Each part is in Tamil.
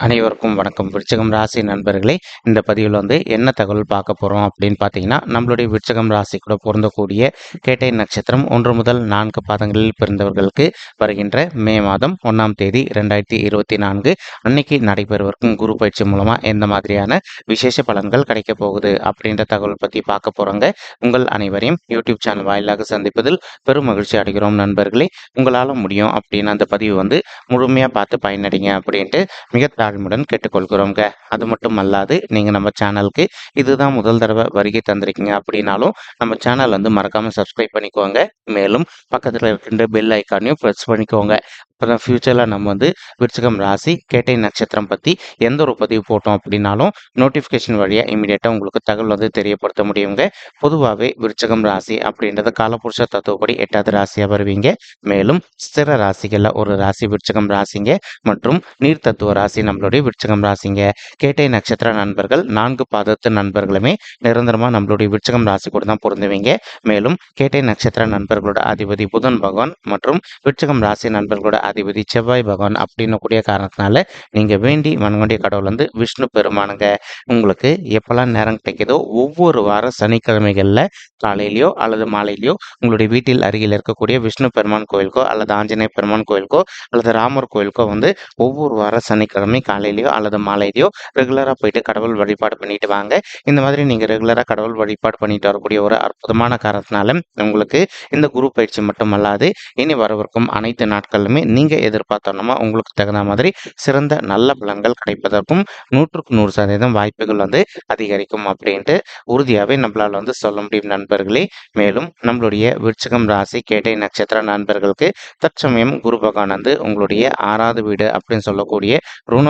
அனைவருக்கும் வணக்கம். விருச்சகம் ராசி நண்பர்களே இந்த பதிவில் வந்து என்ன தகவல் பார்க்க போகிறோம் அப்படின்னு பார்த்தீங்கன்னா நம்மளுடைய விருச்சகம் ராசி கூட பொருந்தக்கூடிய கேட்டை நட்சத்திரம் ஒன்று முதல் நான்கு பாதங்களில் பிறந்தவர்களுக்கு வருகின்ற மே மாதம் ஒன்றாம் தேதி ரெண்டாயிரத்தி இருபத்தி நான்கு அன்னைக்கு நடைபெறுவதற்கும் குரு பயிற்சி மூலமாக எந்த மாதிரியான விசேஷ பலன்கள் கிடைக்க போகுது அப்படின்ற தகவல் பற்றி பார்க்க போகிறோங்க உங்கள் அனைவரையும் யூடியூப் சேனல் வாயிலாக சந்திப்பதில் பெரும் மகிழ்ச்சி அடைகிறோம் நண்பர்களே. உங்களால் முடியும் அப்படின்னு அந்த பதிவு வந்து முழுமையாக பார்த்து பயனடைங்க அப்படின்ட்டு மிக தாழ்மையுடன் கேட்டுக்கொள்கிறோங்க அது மட்டும் அல்லாது நீங்கள் நம்ம சேனலுக்கு இதுதான் முதல் தடவை வருகை தந்திருக்கீங்க அப்படின்னாலும் நம்ம சேனல் வந்து மறக்காமல் சப்ஸ்கிரைப் பண்ணிக்கோங்க. மேலும் பக்கத்தில் இருக்கின்ற பெல் ஐக்கானையும் ப்ரெஸ் பண்ணிக்கோங்க. இப்போ ஃப்யூச்சரில் நம்ம வந்து விருச்சகம் ராசி கேட்டை நட்சத்திரம் பற்றி எந்த ஒரு பதிவு போட்டோம் அப்படின்னாலும் நோட்டிஃபிகேஷன் வழியாக இமீடியட்டாக உங்களுக்கு தகவல் வந்து தெரியப்படுத்த முடியுங்க. பொதுவாகவே விருச்சகம் ராசி அப்படின்றது காலபுருஷ தத்துவப்படி எட்டாவது ராசியாக வருவீங்க. மேலும் ஸ்திர ராசிகளில் ஒரு ராசி விருச்சகம் ராசிங்க. மற்றும் நீர் தத்துவ ராசி நம்ம நம்மளுடைய விருச்சகம் ராசிங்க. கேட்டை நட்சத்திர நண்பர்கள் நான்கு பாதத்து நண்பர்களுமே நிரந்தரமாக நம்மளுடைய விருச்சகம் ராசி கூட தான் பொருந்துவீங்க. மேலும் கேட்டை நட்சத்திர நண்பர்களோட அதிபதி புதன் பகவான் மற்றும் விருச்சகம் ராசி நண்பர்களோட அதிபதி செவ்வாய் பகவான் அப்படின்னு கூடிய காரணத்தினால நீங்கள் வேண்டி மனங்கொண்டிய கடவுள் வந்து விஷ்ணு பெருமானுங்க. உங்களுக்கு எப்போல்லாம் நேரம் கிடைக்குதோ ஒவ்வொரு வாரம் சனிக்கிழமைகளில் காலையிலையோ அல்லது மாலையிலையோ உங்களுடைய வீட்டில் அருகில் இருக்கக்கூடிய விஷ்ணு பெருமான் கோயிலுக்கோ அல்லது ஆஞ்சநேய பெருமான் கோயிலுக்கோ அல்லது ராமர் கோயிலுக்கோ வந்து ஒவ்வொரு வாரம் சனிக்கிழமை காலையிலையோ அல்லது மாலையிலையோ ரெகுலராக போயிட்டு கடவுள் வழிபாடு பண்ணிட்டு வாங்க. இந்த மாதிரி நீங்கள் ரெகுலராக கடவுள் வழிபாடு பண்ணிட்டு வரக்கூடிய ஒரு அற்புதமான காரணத்தினால உங்களுக்கு இந்த குரு பயிற்சி மட்டுமல்லாது இனி வரவிருக்கும் அனைத்து நாட்களிலுமே நீங்கள் எதிர்பார்த்தோன்னா உங்களுக்கு தகுந்த மாதிரி சிறந்த நல்ல பலன்கள் கிடைப்பதற்கும் நூற்றுக்கு நூறு சதவீதம் வாய்ப்புகள் வந்து அதிகரிக்கும் அப்படின்ட்டு உறுதியாகவே நம்மளால் வந்து சொல்ல முடியும் நண்பர்களே. மேலும் நம்மளுடைய விருச்சகம் ராசி கேட்டை நட்சத்திர நண்பர்களுக்கு தற்சமயம் குரு பகவான் வந்து உங்களுடைய ஆறாவது வீடு அப்படின்னு சொல்லக்கூடிய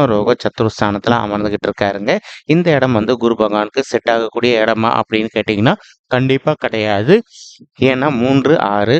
ரோக சத்துருஸ்தானத்தில் அமர்ந்துகிட்டு இருக்காருங்க இந்த இடம் வந்து குரு பகவானுக்கு செட் ஆகக்கூடிய இடமா அப்படின்னு கேட்டிங்கன்னா கண்டிப்பாக கிடையாது. ஏன்னா மூன்று ஆறு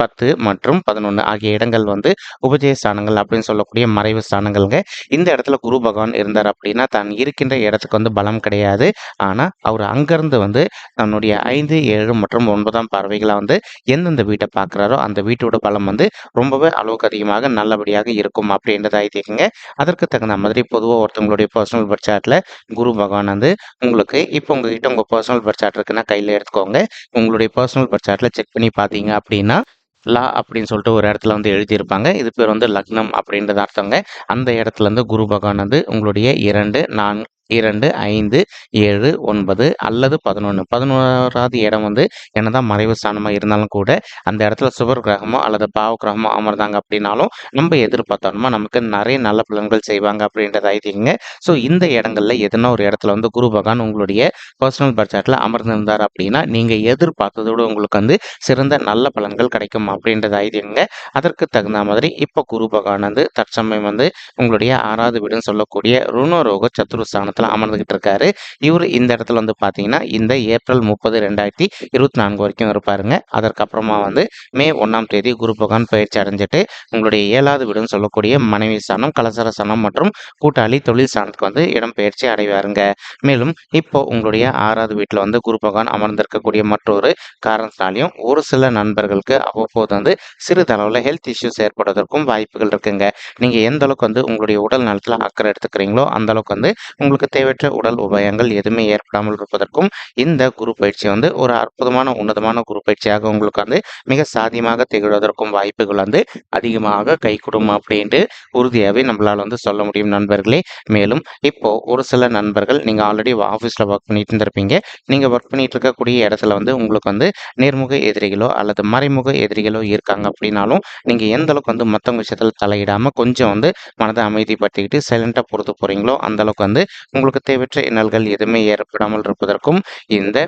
பத்து மற்றும் பதினொன்று ஆகிய இடங்கள் வந்து உபஜய ஸ்தானங்கள் அப்படின்னு சொல்லக்கூடிய மறைவு ஸ்தானங்கள்ங்க. இந்த இடத்துல குரு பகவான் இருந்தார் அப்படின்னா தான் இருக்கின்ற இடத்துக்கு வந்து பலம் கிடையாது. ஆனால் அவர் அங்கேருந்து வந்து தன்னுடைய ஐந்து ஏழு மற்றும் ஒன்பதாம் பார்வைகளை வந்து எந்தெந்த வீட்டை பார்க்குறாரோ அந்த வீட்டோட பலம் வந்து ரொம்பவே அளவுக்கு அதிகமாக நல்லபடியாக இருக்கும் அப்படின்றத ஐதீகங்க அதற்கு தகுந்த மாதிரி பொதுவாக ஒருத்தவங்களுடைய பர்சனல் பட்சாட்டில் குரு பகவான் வந்து உங்களுக்கு இப்போ உங்ககிட்ட உங்கள் பர்சனல் பட்சாட் இருக்குன்னா கையில் எடுத்துக்கோங்க. உங்களுடைய பர்சனல் பட்சாட்டில் செக் பண்ணி பார்த்தீங்க அப்படின்னா லா அப்படின்னு சொல்லிட்டு ஒரு இடத்துல வந்து எழுதியிருப்பாங்க. இது பேர் வந்து லக்னம் அப்படின்றது அர்த்தங்க. அந்த இடத்துல இருந்து குரு பகவான் வந்து உங்களுடைய இரண்டு நான் இரண்டு ஐந்து ஏழு ஒன்பது அல்லது பதினொன்று பதினோராவது இடம் வந்து என்னதான் மறைவு ஸ்தானமாக இருந்தாலும் கூட அந்த இடத்துல சுவர் கிரகமோ அல்லது பாவ கிரகமோ அமர்ந்தாங்க அப்படின்னாலும் நம்ம எதிர்பார்த்தோம்னா நமக்கு நிறைய நல்ல பலன்கள் செய்வாங்க அப்படின்றத ஐதீங்க ஸோ இந்த இடங்கள்ல எதனா ஒரு இடத்துல வந்து குரு பகவான் உங்களுடைய பர்சனல் பட்ஜெட்டில் அமர்ந்திருந்தார் அப்படின்னா நீங்கள் எதிர்பார்த்ததோடு உங்களுக்கு வந்து சிறந்த நல்ல பலன்கள் கிடைக்கும் அப்படின்றது ஐதீங்க அதற்கு தகுந்த மாதிரி இப்போ குரு பகவான் வந்து தற்சமயம் வந்து உங்களுடைய ஆறாவது வீடுன்னு சொல்லக்கூடிய ருணரோக சத்துருஸ்தானத்தை இடத்துல அமர்ந்துகிட்டு இருக்காரு இவர் இந்த இடத்துல வந்து பார்த்தீங்கன்னா இந்த ஏப்ரல் முப்பது ரெண்டாயிரத்தி இருபத்தி நான்கு வரைக்கும் இருப்பாருங்க. அதற்கப்புறமா வந்து மே ஒன்றாம் தேதி குரு பகவான் பயிற்சி அடைஞ்சிட்டு உங்களுடைய ஏழாவது வீடுன்னு சொல்லக்கூடிய மனைவி ஸ்தானம் கலசர ஸ்தானம் மற்றும் கூட்டாளி தொழில் ஸ்தானத்துக்கு வந்து இடம் பயிற்சி அடைவாருங்க. மேலும் இப்போ உங்களுடைய ஆறாவது வீட்டில் வந்து குரு பகவான் அமர்ந்திருக்கக்கூடிய மற்றொரு காரணத்தினாலையும் ஒரு சில நண்பர்களுக்கு அவ்வப்போது வந்து சிறிதளவில் ஹெல்த் இஷ்யூஸ் ஏற்படுவதற்கும் வாய்ப்புகள் இருக்குங்க. நீங்கள் எந்த அளவுக்கு வந்து உங்களுடைய உடல் நலத்தில் அக்கறை எடுத்துக்கிறீங்களோ அந்த அளவுக்கு வந்து உங்களுக்கு தேவையற்ற உடல் உபாயங்கள் எதுவுமே ஏற்படாமல் இருப்பதற்கும் இந்த குரு பயிற்சி வந்து ஒரு அற்புதமான உன்னதமான குரு பயிற்சியாக உங்களுக்கு வந்து மிக சாதியமாக திகழ்வதற்கும் வாய்ப்புகள் வந்து அதிகமாக கை கொடுக்கும் அப்படின்ட்டு உறுதியாகவே நம்மளால் வந்து சொல்ல முடியும் நண்பர்களே. மேலும் இப்போ ஒரு சில நண்பர்கள் நீங்கள் ஆல்ரெடி ஆஃபீஸில் ஒர்க் பண்ணிட்டு இருந்திருப்பீங்க. நீங்கள் ஒர்க் பண்ணிட்டு இருக்கக்கூடிய இடத்துல வந்து உங்களுக்கு வந்து நேர்முக எதிரிகளோ அல்லது மறைமுக எதிரிகளோ இருக்காங்க அப்படின்னாலும் நீங்கள் எந்த அளவுக்கு வந்து மற்றவங்க விஷயத்தில் தலையிடாமல் கொஞ்சம் வந்து மனதை அமைதிப்படுத்திக்கிட்டு சைலண்டாக பொறுத்து போகிறீங்களோ அந்த அளவுக்கு வந்து உங்களுக்கு தேவையற்ற இன்னல்கள் எதுவுமே ஏற்படாமல் இருப்பதற்கும் இந்த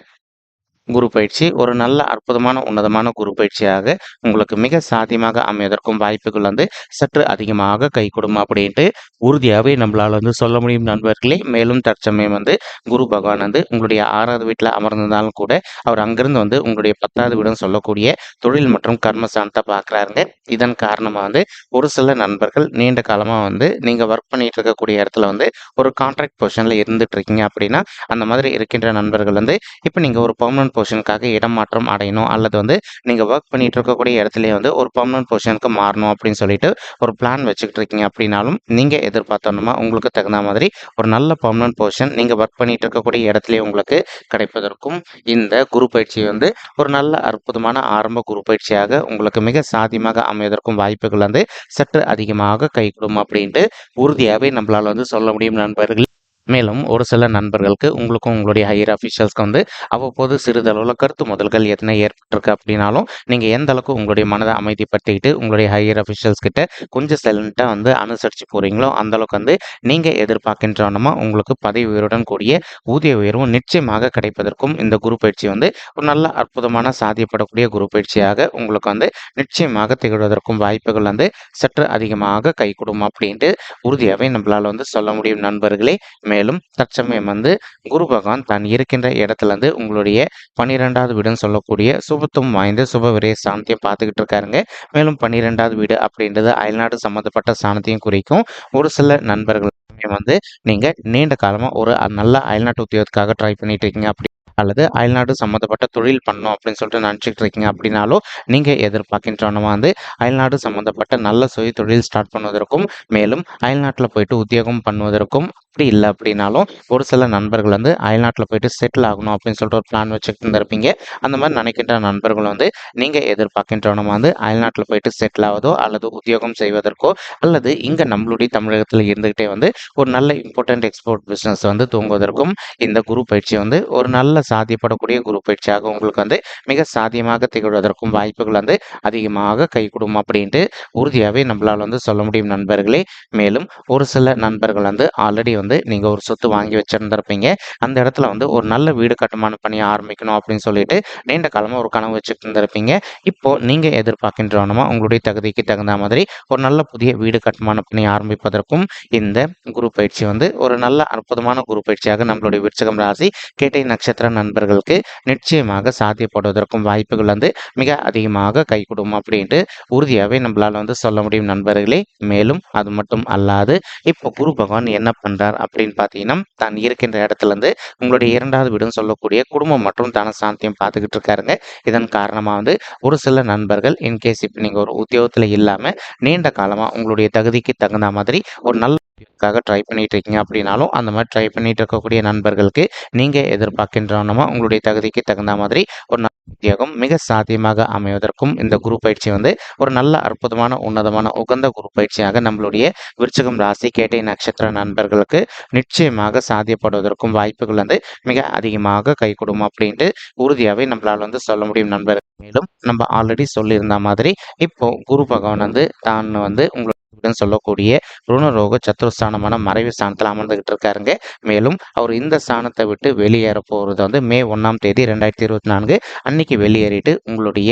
குரு பயிற்சி ஒரு நல்ல அற்புதமான உன்னதமான குரு பயிற்சியாக உங்களுக்கு மிக சாத்தியமாக அமைவதற்கும் வாய்ப்புகள் வந்து சற்று அதிகமாக கை கொடுக்கும் அப்படின்ட்டு உறுதியாகவே நம்மளால் வந்து சொல்ல முடியும் நண்பர்களே. மேலும் தற்சமயம் வந்து குரு பகவான் வந்து உங்களுடைய ஆறாவது வீட்டில் அமர்ந்திருந்தாலும் கூட அவர் அங்கிருந்து வந்து உங்களுடைய பத்தாவது வீடுன்னு சொல்லக்கூடிய தொழில் மற்றும் கர்மஸ்தானத்தை பார்க்குறாருங்க. இதன் காரணமாக வந்து ஒரு சில நண்பர்கள் நீண்ட காலமாக வந்து நீங்கள் ஒர்க் பண்ணிட்டு இருக்கக்கூடிய இடத்துல வந்து ஒரு கான்ட்ராக்ட் பொசிஷனில் இருந்துட்டு இருக்கீங்க அப்படின்னா அந்த மாதிரி இருக்கின்ற நண்பர்கள் வந்து இப்போ நீங்கள் ஒரு பர்மனன்ட் பொசிஷனுக்காக இடமாற்றம் அடையணும். அல்லது வந்து நீங்கள் ஒர்க் பண்ணிட்டு இருக்கக்கூடிய இடத்துலேயே வந்து ஒரு பர்மனன்ட் பொசிஷனுக்கு மாறணும் அப்படின்னு சொல்லிட்டு ஒரு பிளான் வச்சுக்கிட்டு இருக்கீங்க அப்படின்னாலும் நீங்கள் எதிர்பார்த்தோன்னா உங்களுக்கு தகுந்த மாதிரி ஒரு நல்ல பர்மனன்ட் பொசிஷன் நீங்கள் ஒர்க் பண்ணிட்டு இருக்கக்கூடிய இடத்துலயே உங்களுக்கு கிடைப்பதற்கும் இந்த குரு பயிற்சி வந்து ஒரு நல்ல அற்புதமான ஆரம்ப குரு பயிற்சியாக உங்களுக்கு மிக சாத்தியமாக அமைவதற்கும் வாய்ப்புகள் வந்து சற்று அதிகமாக கைகூடும் அப்படின்ட்டு உறுதியாகவே நம்மளால் வந்து சொல்ல முடியும் நண்பர்கள். மேலும் ஒரு சில நண்பர்களுக்கு உங்களுக்கும் உங்களுடைய ஹையர் அஃபீஷியல்ஸ்க்கு வந்து அவ்வப்போது சிறிதளவில் கருத்து முதல்கள் எத்தனை ஏற்பட்டிருக்கு அப்படின்னாலும் நீங்கள் எந்த அளவுக்கு உங்களுடைய மனதை அமைதிப்படுத்திக்கிட்டு உங்களுடைய ஹையர் அஃபீஷியல்ஸ் கிட்ட கொஞ்சம் சைலண்ட்டாக வந்து அனுசரித்து போகிறீங்களோ அந்த அளவுக்கு வந்து நீங்கள் எதிர்பார்க்கின்றனமா உங்களுக்கு பதவி உயர்வுடன் கூடிய ஊதிய உயர்வும் நிச்சயமாக கிடைப்பதற்கும் இந்த குரு பயிற்சி வந்து ஒரு நல்ல அற்புதமான சாதியப்படக்கூடிய குரு பயிற்சியாக உங்களுக்கு வந்து நிச்சயமாக திகழ்வதற்கும் வாய்ப்புகள் வந்து சற்று அதிகமாக கைகூடும் அப்படின்ட்டு உறுதியாகவே நம்மளால் வந்து சொல்ல முடியும் நண்பர்களே. மேலும் தற்சமயம் வந்து குரு பகவான் தான் இருக்கின்ற இடத்துல இருந்து உங்களுடைய பன்னிரெண்டாவது வீடுன்னு சொல்லக்கூடிய சுபத்துவம் வாய்ந்த சுப விரைய ஸ்தானத்தையும் பார்த்துக்கிட்டு இருக்காருங்க. மேலும் பன்னிரெண்டாவது வீடு அப்படின்றது அயல்நாடு சம்மந்தப்பட்ட ஸ்தானத்தையும் குறிக்கும். ஒரு சில நண்பர்கள் வந்து நீங்க நீண்ட காலமா ஒரு நல்ல அயல்நாட்டு உத்தியோகத்துக்காக ட்ரை பண்ணிட்டு இருக்கீங்க. அப்படி அல்லது அயல்நாடு சம்மந்தப்பட்ட தொழில் பண்ணணும் அப்படின்னு சொல்லிட்டு நினச்சிட்டு இருக்கீங்க அப்படின்னாலும் நீங்கள் எதிர்பார்க்கின்றவனமா வந்து அயல்நாடு சம்மந்தப்பட்ட நல்ல சுய தொழில் ஸ்டார்ட் பண்ணுவதற்கும் மேலும் அயல்நாட்டில் போயிட்டு உத்தியோகம் பண்ணுவதற்கும் அப்படி இல்லை அப்படின்னாலும் ஒரு சில நண்பர்கள் வந்து அயல்நாட்டில் போயிட்டு செட்டில் ஆகணும் அப்படின்னு சொல்லிட்டு ஒரு பிளான் வச்சுக்கிட்டு இருந்திருப்பீங்க. அந்த மாதிரி நினைக்கின்ற நண்பர்கள் வந்து நீங்கள் எதிர்பார்க்கின்றவனமா வந்து அயல்நாட்டில் போயிட்டு செட்டில் ஆவதோ அல்லது உத்தியோகம் செய்வதற்கோ அல்லது இங்கே நம்மளுடைய தமிழகத்தில் இருந்துக்கிட்டே வந்து ஒரு நல்ல இம்பார்ட்டன்ட் எக்ஸ்போர்ட் பிஸ்னஸ் வந்து தூங்குவதற்கும் இந்த குரு பயிற்சி வந்து ஒரு நல்ல சாத்தியப்படக்கூடிய குரு பயிற்சியாக உங்களுக்கு வந்து மிக சாத்தியமாக திகழ்வதற்கும் வாய்ப்புகள் வந்து அதிகமாக கைகூடும் அப்படின்ட்டு உறுதியாகவே நம்மளால் வந்து சொல்ல முடியும் நண்பர்களே. மேலும் ஒரு சில நண்பர்கள் வந்து ஆல்ரெடி வந்து நீங்கள் ஒரு சொத்து வாங்கி வச்சுருந்துருப்பீங்க. அந்த இடத்துல வந்து ஒரு நல்ல வீடு கட்டுமான பணியை ஆரம்பிக்கணும் அப்படின்னு சொல்லிட்டு நீண்ட காலமாக ஒரு கனவு வச்சுட்டு இருந்திருப்பீங்க இப்போ நீங்கள் எதிர்பார்க்கின்றவனமா உங்களுடைய தகுதிக்கு தகுந்த மாதிரி ஒரு நல்ல புதிய வீடு கட்டுமான பணியை ஆரம்பிப்பதற்கும் இந்த குரு பயிற்சி வந்து ஒரு நல்ல அற்புதமான குரு பயிற்சியாக நம்மளுடைய விருச்சகம் ராசி கேட்டை நட்சத்திர நண்பர்களுக்கு நிச்சயமாக சாத்தியப்படுவதற்கும் வாய்ப்புகள் வந்து மிக அதிகமாக கைகூடும் அப்படின்ட்டு உறுதியாகவே நம்மளால் வந்து சொல்ல முடியும் நண்பர்களே. மேலும் அது மட்டும் அல்லாது இப்போ குரு பகவான் என்ன பண்றார் அப்படின்னு பார்த்தீங்கன்னா தான் இருக்கின்ற இடத்துல இருந்து உங்களுடைய இரண்டாவது வீடுன்னு சொல்லக்கூடிய குடும்பம் மற்றும் தன சாந்தியம் பார்த்துக்கிட்டு இருக்காருங்க. இதன் காரணமாக வந்து ஒரு சில நண்பர்கள் இன்கேஸ் இப்போ நீங்கள் ஒரு உத்தியோகத்தில் இல்லாமல் நீண்ட காலமாக உங்களுடைய தகுதிக்கு தகுந்த மாதிரி ஒரு நல்ல உத்தியோகத்துக்காக ட்ரை பண்ணிட்டு இருக்கீங்க அப்படின்னாலும் அந்த மாதிரி ட்ரை பண்ணிட்டு இருக்கக்கூடிய நண்பர்களுக்கு நீங்கள் எதிர்பார்க்கின்றனமா உங்களுடைய தகுதிக்கு தகுந்த மாதிரி ஒரு நல்ல உத்தியோகம் மிக சாத்தியமாக அமைவதற்கும் இந்த குரு பயிற்சி வந்து ஒரு நல்ல அற்புதமான உன்னதமான உகந்த குரு பயிற்சியாக நம்மளுடைய விருச்சகம் ராசி கேட்டை நட்சத்திர நண்பர்களுக்கு நிச்சயமாக சாத்தியப்படுவதற்கும் வாய்ப்புகள் வந்து மிக அதிகமாக கை கொடுக்கும் அப்படின்ட்டு உறுதியாகவே நம்மளால் வந்து சொல்ல முடியும் நண்பர்கள். மேலும் நம்ம ஆல்ரெடி சொல்லியிருந்த மாதிரி இப்போ குரு பகவான் வந்து தான் வந்து உங்களுக்கு அப்படின்னு சொல்லக்கூடிய ருணரோக சத்துருஸ்தானமான மறைவு ஸ்தானத்தில் அமர்ந்துகிட்டு இருக்காருங்க மேலும் அவர் இந்த ஸ்தானத்தை விட்டு வெளியேற போகிறது வந்து மே ஒன்றாம் தேதி ரெண்டாயிரத்தி இருபத்தி நான்கு. அன்னைக்கு வெளியேறிட்டு உங்களுடைய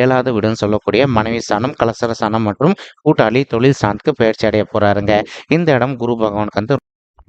ஏழாவது வீடுன்னு சொல்லக்கூடிய மனைவி ஸ்தானம் கலசர ஸ்தானம் மற்றும் கூட்டாளி தொழில் ஸ்தானத்துக்கு பயிற்சி அடைய போறாருங்க. இந்த இடம் குரு பகவானுக்கு வந்து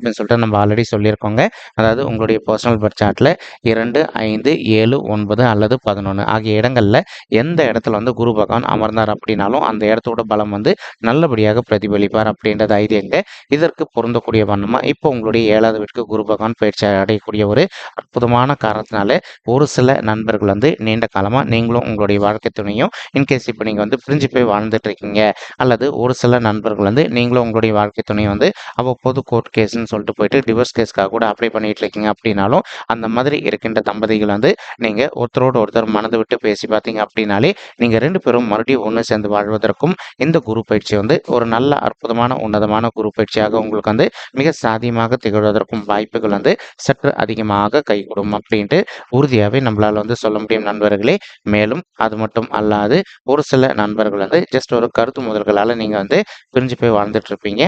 அப்படின்னு சொல்லிட்டு நம்ம ஆல்ரெடி சொல்லியிருக்கோங்க. அதாவது உங்களுடைய பர்சனல் பர்த் சார்ட்டில் இரண்டு ஐந்து ஏழு ஒன்பது அல்லது பதினொன்று ஆகிய இடங்களில் எந்த இடத்துல வந்து குரு பகவான் அமர்ந்தார் அப்படின்னாலும் அந்த இடத்தோட பலம் வந்து நல்லபடியாக பிரதிபலிப்பார் அப்படின்றது ஐதீங்க இதற்கு பொருந்தக்கூடிய வண்ணமாக இப்போ உங்களுடைய ஏழாவது வீட்டுக்கு குரு பகவான் பயிற்சி அடையக்கூடிய ஒரு அற்புதமான காரணத்தினால ஒரு சில நண்பர்கள் வந்து நீண்ட காலமாக நீங்களும் உங்களுடைய வாழ்க்கை துணையும் இன்கேஸ் இப்போ நீங்கள் வந்து பிரிஞ்சு போய் வாழ்ந்துட்டு இருக்கீங்க. அல்லது ஒரு சில நண்பர்கள் வந்து நீங்களும் உங்களுடைய வாழ்க்கை துணையும் வந்து அவ்வப்போது கோர்ட் கேஸ்ன்னு சொல்லிட்டு போயிட்டு டிவோர்ஸ் கேஸ்க்காக கூட அப்ளை பண்ணிட்டு இருக்கீங்க அப்படின்னாலும் அந்த மாதிரி இருக்கின்ற தம்பதிகள் வந்து நீங்கள் ஒருத்தரோடு ஒருத்தர் மனது விட்டு பேசி பார்த்தீங்க அப்படின்னாலே நீங்கள் ரெண்டு பேரும் மறுபடியும் ஒன்று சேர்ந்து வாழ்வதற்கும் இந்த குரு பயிற்சி வந்து ஒரு நல்ல அற்புதமான உன்னதமான குரு பயிற்சியாக உங்களுக்கு வந்து மிக சாதியமாக திகழ்வதற்கும் வாய்ப்புகள் வந்து சற்று அதிகமாக கைகூடும் அப்படின்ட்டு உறுதியாகவே நம்மளால் வந்து சொல்ல முடியும் நண்பர்களே. மேலும் அது மட்டும் அல்லாது ஒரு சில நண்பர்கள் வந்து ஜஸ்ட் ஒரு கருத்து முதல்களால் நீங்கள் வந்து பிரிஞ்சு போய் வாழ்ந்துட்டு இருப்பீங்க.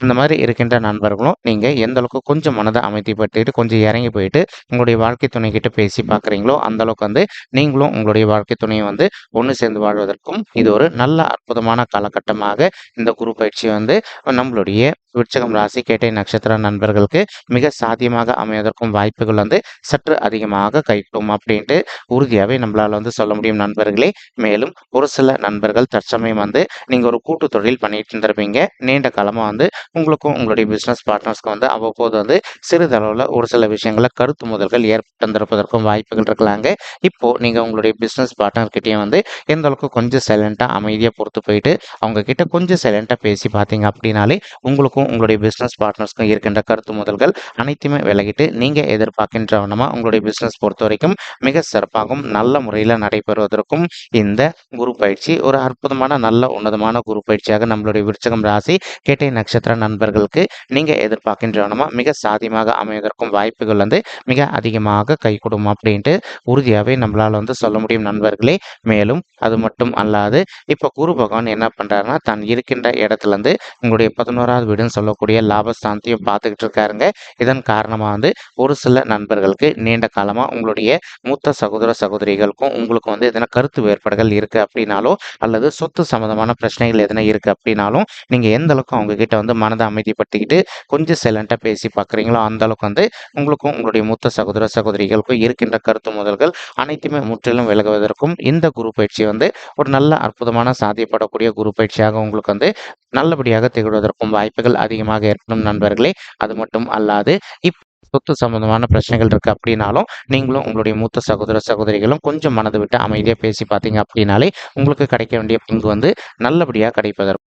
இந்த மாதிரி இருக்கின்ற நண்பர்களும் நீங்கள் எந்த அளவுக்கு கொஞ்சம் மனதை அமைதிப்படுத்திட்டு கொஞ்சம் இறங்கி போயிட்டு உங்களுடைய வாழ்க்கை துணை கிட்ட பேசி பார்க்குறீங்களோ அந்த அளவுக்கு வந்து நீங்களும் உங்களுடைய வாழ்க்கை துணையை வந்து ஒன்று சேர்ந்து வாழ்வதற்கும் இது ஒரு நல்ல அற்புதமான காலகட்டமாக இந்த குரு பயிற்சி வந்து நம்மளுடைய விருச்சகம் ராசி கேட்டை நட்சத்திர நண்பர்களுக்கு மிக சாத்தியமாக அமைவதற்கும் வாய்ப்புகள் வந்து சற்று அதிகமாக கைகூடும் அப்படின்ட்டு உறுதியாகவே நம்மளால் வந்து சொல்ல முடியும் நண்பர்களே. மேலும் ஒரு சில நண்பர்கள் தற்சமயம் வந்து நீங்கள் ஒரு கூட்டு தொழில் பண்ணிட்டு இருந்திருப்பீங்க. நீண்ட காலமாக வந்து உங்களுக்கும் உங்களுடைய பிஸ்னஸ் பார்ட்னர்ஸ்க்கும் வந்து அவ்வப்போது வந்து சிறிதளவில் ஒரு சில விஷயங்களில் கருத்து முதல்கள் ஏற்பட்டிருப்பதற்கும் வாய்ப்புகள் இருக்கலாங்க. இப்போ நீங்கள் உங்களுடைய பிஸ்னஸ் பார்ட்னர்கிட்டையும் வந்து எந்த அளவுக்கு கொஞ்சம் சைலண்ட்டாக அமைதியாக பொறுத்து போயிட்டு அவங்க கிட்ட கொஞ்சம் சைலண்ட்டாக பேசி பார்த்தீங்க அப்படின்னாலே உங்களுக்கும் உங்களுடைய பிஸ்னஸ் பார்ட்னர்ஸ்க்கும் இருக்கின்ற கருத்து முதல்கள் அனைத்துமே விலகிட்டு நீங்கள் எதிர்பார்க்கின்றவனமாக உங்களுடைய பிஸ்னஸ் பொறுத்த வரைக்கும் மிக சிறப்பாகவும் நல்ல முறையில் நடைபெறுவதற்கும் இந்த குரு பயிற்சி ஒரு அற்புதமான நல்ல உன்னதமான குரு பயிற்சியாக நம்மளுடைய விருச்சகம் ராசி கேட்டை நட்சத்திர நண்பர்களுக்கு நீங்கள் எதிர்பார்க்கின்றவனமா மிக சாதியமாக அமைவதற்கும் வாய்ப்புகள் வந்து மிக அதிகமாக கை கொடுக்கும் அப்படின்ட்டு உறுதியாகவே நம்மளால் வந்து சொல்ல முடியும் நண்பர்களே. மேலும் அது மட்டும் அல்லாது இப்போ குரு பகவான் என்ன பண்ணுறாருன்னா தான் இருக்கின்ற இடத்துல இருந்து உங்களுடைய பதினோராவது அப்படின்னு சொல்லக்கூடிய லாபஸ்தானத்தையும் பார்த்துக்கிட்டு இருக்காருங்க. இதன் காரணமாக வந்து ஒரு சில நண்பர்களுக்கு நீண்ட காலமாக உங்களுடைய மூத்த சகோதர சகோதரிகளுக்கும் உங்களுக்கும் வந்து எதனா கருத்து வேறுபாடுகள் இருக்குது அப்படின்னாலோ அல்லது சொத்து சம்மந்தமான பிரச்சனைகள் எதனா இருக்குது அப்படின்னாலும் நீங்கள் எந்த அளவுக்கு அவங்கக்கிட்ட வந்து மனதை அமைதிப்படுத்திக்கிட்டு கொஞ்சம் சைலண்ட்டாக பேசி பார்க்குறீங்களோ அந்த அளவுக்கு வந்து உங்களுக்கும் உங்களுடைய மூத்த சகோதர சகோதரிகளுக்கும் இருக்கின்ற கருத்து முதல்கள் அனைத்துமே முற்றிலும் விலகுவதற்கும் இந்த குரு பயிற்சி வந்து ஒரு நல்ல அற்புதமான சாத்தியப்படக்கூடிய குரு பயிற்சியாக உங்களுக்கு வந்து நல்லபடியாக திகழ்வதற்கும் வாய்ப்புகள் அதிகமாக ஏற்படும் நண்பர்களே. அது மட்டும் அல்லாது இப் சொத்து சம்பந்தமான பிரச்சனைகள் இருக்குது அப்படின்னாலும் நீங்களும் உங்களுடைய மூத்த சகோதர சகோதரிகளும் கொஞ்சம் மனது விட்டு அமைதியாக பேசி பார்த்தீங்க அப்படின்னாலே உங்களுக்கு கிடைக்க வேண்டிய பங்கு வந்து நல்லபடியாக கிடைப்பதற்கு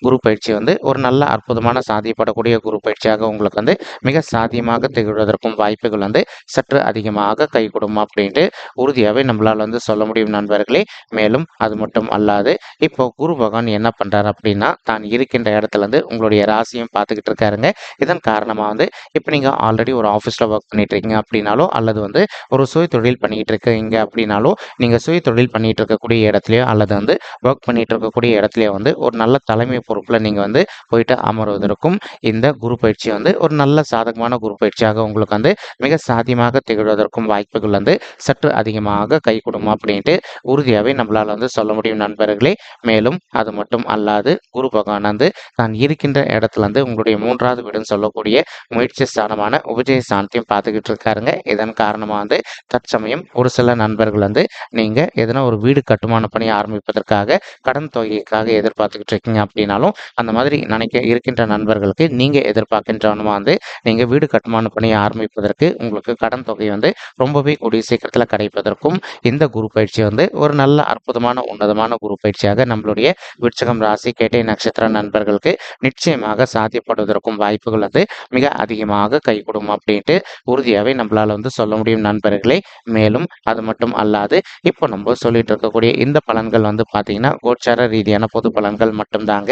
குரு பயிற்சி வந்து ஒரு நல்ல அற்புதமான சாதியப்படக்கூடிய குரு பயிற்சியாக உங்களுக்கு வந்து மிக சாத்தியமாக திகழ்வதற்கும் வாய்ப்புகள் வந்து சற்று அதிகமாக கை அப்படின்ட்டு உறுதியாகவே நம்மளால் வந்து சொல்ல முடியும் நண்பர்களே. மேலும் அது மட்டும் அல்லாது இப்போ குரு பகவான் என்ன பண்ணுறாரு அப்படின்னா தான் இருக்கின்ற இடத்துல இருந்து உங்களுடைய ராசியும் பார்த்துக்கிட்டு இருக்காருங்க. இதன் காரணமாக வந்து இப்போ நீங்கள் ஆல்ரெடி ஒரு ஆஃபீஸில் ஒர்க் பண்ணிட்டு இருக்கீங்க அப்படின்னாலோ அல்லது வந்து ஒரு சுய தொழில் பண்ணிகிட்டு இருக்கீங்க அப்படின்னாலோ நீங்கள் சுய தொழில் பண்ணிகிட்டு இருக்கக்கூடிய இடத்துலையோ அல்லது வந்து ஒர்க் பண்ணிகிட்டு இருக்கக்கூடிய இடத்துலையோ வந்து ஒரு நல்ல தலைமை பொறுப்பில் நீங்கள் வந்து போயிட்டு அமர்வதற்கும் இந்த குரு பயிற்சி வந்து ஒரு நல்ல சாதகமான குரு பயிற்சியாக உங்களுக்கு வந்து மிக சாத்தியமாக திகழ்வதற்கும் வாய்ப்புகள் வந்து சற்று அதிகமாக கை கொடுக்கும் அப்படின்ட்டு உறுதியாகவே நம்மளால் வந்து சொல்ல முடியும் நண்பர்களே. மேலும் அது மட்டும் அல்லாது குரு பகவான் வந்து தான் இருக்கின்ற இடத்துல வந்து உங்களுடைய மூன்றாவது வீடுன்னு சொல்லக்கூடிய முயற்சி ஸ்தானமான உபஜய ஸ்தானத்தையும் பார்த்துக்கிட்டு இருக்காருங்க. இதன் காரணமாக வந்து தற்சமயம் ஒரு சில நண்பர்கள் வந்து நீங்கள் எதனா ஒரு வீடு கட்டுமான பணியை ஆரம்பிப்பதற்காக கடன் தொகைக்காக எதிர்பார்த்துக்கிட்டு இருக்கீங்க அப்படின்னாலும் அந்த மாதிரி நினைக்க இருக்கின்ற நண்பர்களுக்கு நீங்கள் எதிர்பார்க்கின்றவனுமா வந்து நீங்கள் வீடு கட்டுமான பணியை ஆரம்பிப்பதற்கு உங்களுக்கு கடன் தொகை வந்து ரொம்பவே கூடிய சீக்கிரத்தில் கிடைப்பதற்கும் இந்த குரு பயிற்சி வந்து ஒரு நல்ல அற்புதமான உன்னதமான குரு பயிற்சியாக நம்மளுடைய விருச்சகம் ராசி கேட்டை நட்சத்திர நண்பர்களுக்கு நிச்சயமாக சாத்தியப்படுவதற்கும் வாய்ப்புகள் வந்து மிக அதிகமாக கைகூடும் அப்படின்ட்டு உறுதியாகவே நம்மளால் வந்து சொல்ல முடியும் நண்பர்களே. மேலும் அது மட்டும் அல்லாது இப்போ நம்ம சொல்லிட்டு இருக்கக்கூடிய இந்த பலன்கள் வந்து பார்த்தீங்கன்னா கோச்சார ரீதியான பொது பலன்கள் மட்டும்தாங்க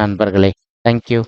நண்பர்களே. தேங்க்யூ